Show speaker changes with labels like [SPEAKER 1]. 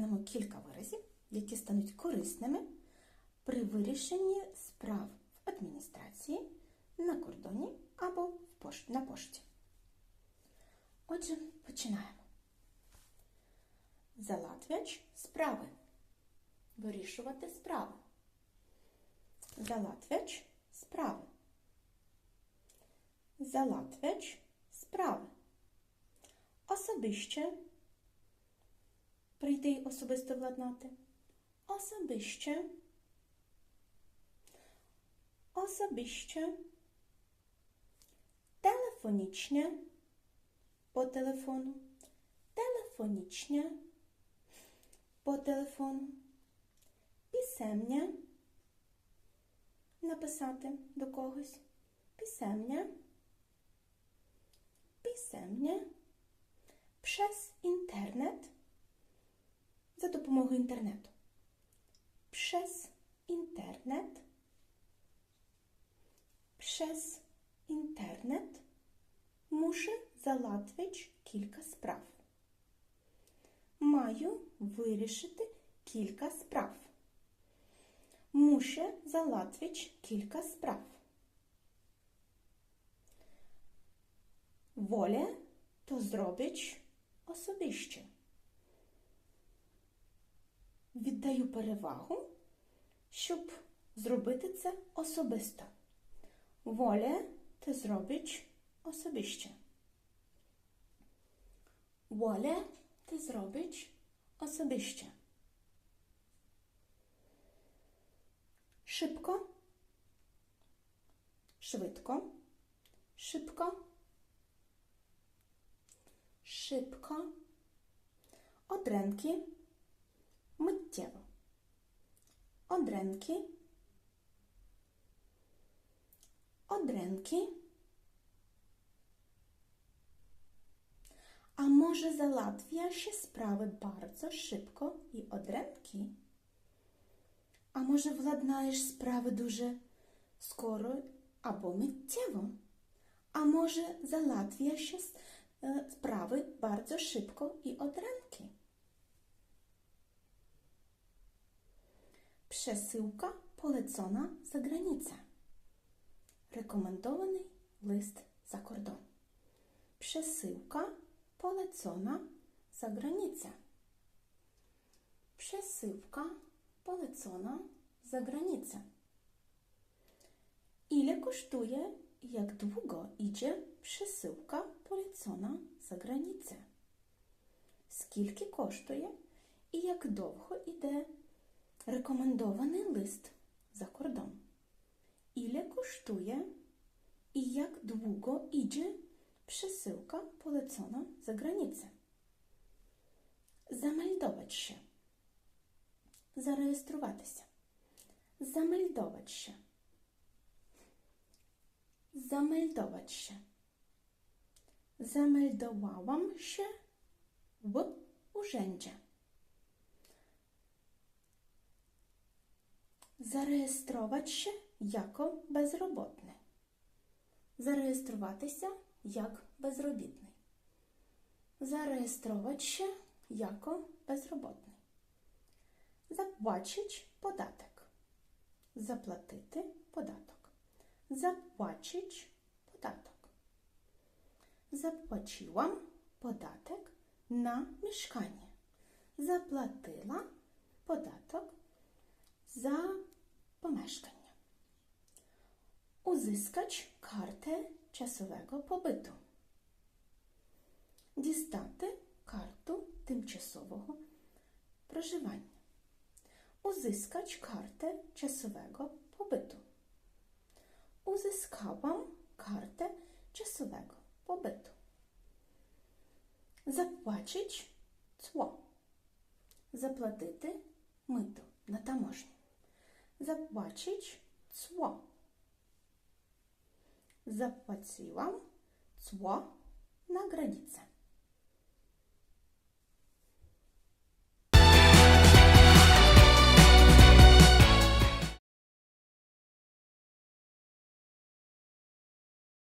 [SPEAKER 1] розглянемо кілька виразів, які стануть корисними при вирішенні справ в адміністрації, на кордоні або на пошті. Отже, починаємо. Залатвяч справи. Вирішувати справи. Залатвяч справи. Залатвяч справи. Особище. Прийти й особисто владнати. Особище. Особище. Телефонічне. По телефону. Телефонічне. По телефону. Пісемня. Написати до когось. Пісемня. Пісемня. Przez інтернет. За допомогою інтернету. Przez інтернет. Przez інтернет muszę załatwić кілька справ. Маю вирішити кілька справ. Muszę załatwić кілька справ. Wolę to zrobić особище. Віддаю перевагу, щоб зробити це особисто. Wolę to zrobić особище. Wolę to zrobić особище. Szybko, szybko, szybko, szybko, одренки, oddział, odręki, odręki, a może załatwia się sprawy bardzo szybko i odręki? A może władnajesz sprawy duże skoro albo mittiewo? A może załatwia się e, sprawy bardzo szybko i odręki? Przesyłka polecona za granicę. Rekomendowany list za kordon. Przesyłka polecona za granicę. Przesyłka polecona za granicę. Ile kosztuje i jak długo idzie przesyłka polecona za granicę? Скільки коштує і як довго йде рекомендований лист за кордон? Ile kosztuje i jak długo idzie przesyłka polecona za granicę? Zameldować się. Зареєструватися. Замельдовать się. Замельдовать się. Zameldowałam się w urzędzie. Зареєструвати się jako безробітний. Зареєструватися як безробітний. Зареєструвати się jako безробітний. Zapłacić podatek. Заплатити податок. Zapłacić podatek. Zapłaciłam podatek na mieszkanie. Zapłatyła podatek za pomieszkanie. Uzyskać kartę czasowego pobytu. Дістати карту тимчасового проживання. Uzyskać kartę czasowego pobytu. Uzyskałam kartę czasowego pobytu. Zapłacić cło. Заплатити мито на таможні. Zapłacić cło. Zapłaciłam cło na granicę.